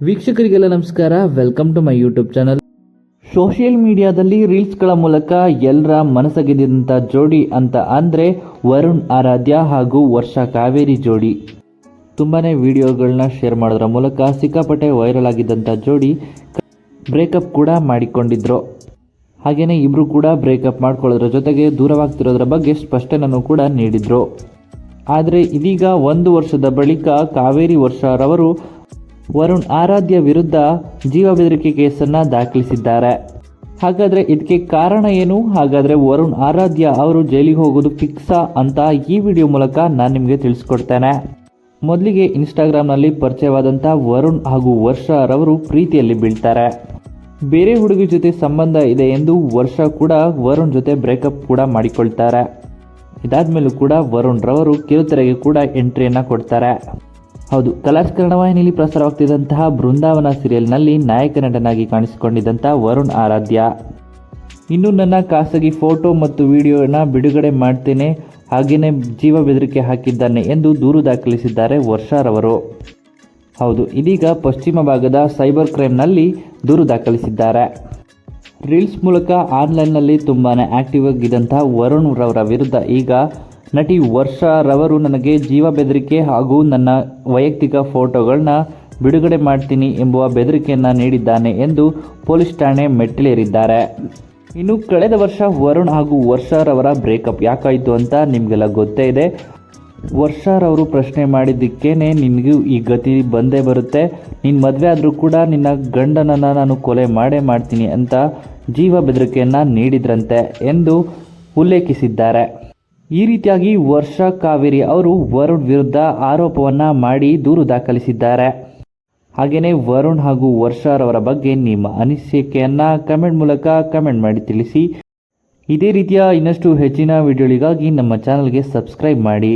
ವೀಕ್ಷಕರಿಗೆಲ್ಲ ನಮಸ್ಕಾರ. Welcome to my YouTube channel social ಮೀಡಿಯಾದಲ್ಲಿ ರೀಲ್ಸ್ಗಳ ಮೂಲಕ ಎಲ್ಲರ ಮನಸಗೆದ್ದಂಥ ಜೋಡಿ ಅಂತ ಅಂದರೆ ವರುಣ್, ಆರಾಧ್ಯ ಹಾಗೂ ವರ್ಷ ಕಾವೇರಿ ಜೋಡಿ. ತುಂಬಾ ವಿಡಿಯೋಗಳನ್ನ ಶೇರ್ ಮಾಡೋದ್ರ ಮೂಲಕ ಸಿಕ್ಕಾಪಟ್ಟೆ ವೈರಲ್ ಆಗಿದ್ದಂಥ ಜೋಡಿ ಬ್ರೇಕಪ್ ಕೂಡ ಮಾಡಿಕೊಂಡಿದ್ರು. ಹಾಗೆಯೇ ಇಬ್ಬರು ಕೂಡ ಬ್ರೇಕಪ್ ಮಾಡ್ಕೊಳ್ಳೋದ್ರ ಜೊತೆಗೆ ದೂರವಾಗ್ತಿರೋದ್ರ ಬಗ್ಗೆ ಸ್ಪಷ್ಟನೆಯನ್ನು ಕೂಡ ನೀಡಿದ್ರು. ಆದರೆ ಇದೀಗ ಒಂದು ವರ್ಷದ ಬಳಿಕ ಕಾವೇರಿ ವರ್ಷರವರು ವರುಣ್ ಆರಾಧ್ಯ ವಿರುದ್ಧ ಜೀವ ಬೆದರಿಕೆ ಕೇಸನ್ನು ದಾಖಲಿಸಿದ್ದಾರೆ. ಹಾಗಾದರೆ ಇದಕ್ಕೆ ಕಾರಣ ಏನು? ಹಾಗಾದರೆ ವರುಣ್ ಆರಾಧ್ಯ ಅವರು ಜೈಲಿಗೆ ಹೋಗೋದು ಫಿಕ್ಸಾ ಅಂತ ಈ ವಿಡಿಯೋ ಮೂಲಕ ನಾನು ನಿಮಗೆ ತಿಳಿಸ್ಕೊಡ್ತೇನೆ. ಮೊದಲಿಗೆ ಇನ್ಸ್ಟಾಗ್ರಾಮ್ನಲ್ಲಿ ಪರಿಚಯವಾದಂಥ ವರುಣ್ ಹಾಗೂ ವರ್ಷರವರು ಪ್ರೀತಿಯಲ್ಲಿ ಬೀಳ್ತಾರೆ. ಬೇರೆ ಹುಡುಗಿ ಜೊತೆ ಸಂಬಂಧ ಇದೆ ಎಂದು ವರ್ಷ ಕೂಡ ವರುಣ್ ಜೊತೆ ಬ್ರೇಕಪ್ ಕೂಡ ಮಾಡಿಕೊಳ್ತಾರೆ. ಇದಾದ್ಮೇಲೂ ಕೂಡ ವರುಣ್ ರವರು ಕಿರುತೆರೆಗೆ ಕೂಡ ಎಂಟ್ರಿಯನ್ನು ಕೊಡ್ತಾರೆ. ಹೌದು ಕಲರ್ಸ್ ಕನ್ನಡ ವಾಹಿನಿಯಲ್ಲಿ ಪ್ರಸಾರವಾಗ್ತಿದ್ದಂತಹ ಬೃಂದಾವನ ಸೀರಿಯಲ್ನಲ್ಲಿ ನಾಯಕ ನಟನಾಗಿ ಕಾಣಿಸಿಕೊಂಡಿದ್ದಂಥ ವರುಣ್ ಆರಾಧ್ಯ. ಇನ್ನು ನನ್ನ ಖಾಸಗಿ ಫೋಟೋ ಮತ್ತು ವಿಡಿಯೋನ ಬಿಡುಗಡೆ ಮಾಡ್ತೇನೆ ಹಾಗೆಯೇ ಜೀವ ಬೆದರಿಕೆ ಹಾಕಿದ್ದಾನೆ ಎಂದು ದೂರು ದಾಖಲಿಸಿದ್ದಾರೆ ವರ್ಷಾರವರು ಹೌದು, ಇದೀಗ ಪಶ್ಚಿಮ ಭಾಗದ ಸೈಬರ್ ಕ್ರೈಮ್ನಲ್ಲಿ ದೂರು ದಾಖಲಿಸಿದ್ದಾರೆ. ರೀಲ್ಸ್ ಮೂಲಕ ಆನ್ಲೈನ್ನಲ್ಲಿ ತುಂಬಾ ಆಕ್ಟಿವ್ ಆಗಿದ್ದಂಥ ವರುಣ್ ರವರ ವಿರುದ್ಧ ಈಗ ನಟಿ ವರ್ಷ ರವರು ನನಗೆ ಜೀವ ಬೆದರಿಕೆ ಹಾಗೂ ನನ್ನ ವೈಯಕ್ತಿಕ ಫೋಟೋಗಳನ್ನ ಬಿಡುಗಡೆ ಮಾಡ್ತೀನಿ ಎಂಬುವ ಬೆದರಿಕೆಯನ್ನು ನೀಡಿದ್ದಾನೆ ಎಂದು ಪೊಲೀಸ್ ಠಾಣೆ ಮೆಟ್ಟಿಲೇರಿದ್ದಾರೆ. ಇನ್ನು ಕಳೆದ ವರ್ಷ ವರುಣ್ ಹಾಗೂ ವರ್ಷರವರ ಬ್ರೇಕಪ್ ಯಾಕಾಯಿತು ಅಂತ ನಿಮಗೆಲ್ಲ ಗೊತ್ತೇ ಇದೆ. ವರ್ಷರವರು ಪ್ರಶ್ನೆ ಮಾಡಿದ್ದಕ್ಕೇನೆ ನಿನಗೂ ಈ ಗತಿ ಬಂದೇ ಬರುತ್ತೆ. ನಿನ್ನ ಮದುವೆ ಆದರೂ ಕೂಡ ನಿನ್ನ ಗಂಡನನ್ನು ನಾನು ಕೊಲೆ ಮಾಡೇ ಮಾಡ್ತೀನಿ ಅಂತ ಜೀವ ಬೆದರಿಕೆಯನ್ನು ನೀಡಿದ್ರಂತೆ ಎಂದು ಉಲ್ಲೇಖಿಸಿದ್ದಾರೆ. ಈ ರೀತಿಯಾಗಿ ವರ್ಷ ಕಾವೇರಿ ಅವರು ವರುಣ್ ವಿರುದ್ಧ ಆರೋಪವನ್ನು ಮಾಡಿ ದೂರು ದಾಖಲಿಸಿದ್ದಾರೆ. ಹಾಗೆಯೇ ವರುಣ್ ಹಾಗೂ ವರ್ಷಾರವರ ಬಗ್ಗೆ ನಿಮ್ಮ ಅನಿಸಿಕೆಯನ್ನು ಕಮೆಂಟ್ ಮೂಲಕ ಕಮೆಂಟ್ ಮಾಡಿ ತಿಳಿಸಿ. ಇದೇ ರೀತಿಯ ಇನ್ನಷ್ಟು ಹೆಚ್ಚಿನ ವಿಡಿಯೋಗಳಿಗಾಗಿ ನಮ್ಮ ಚಾನಲ್ಗೆ ಸಬ್ಸ್ಕ್ರೈಬ್ ಮಾಡಿ.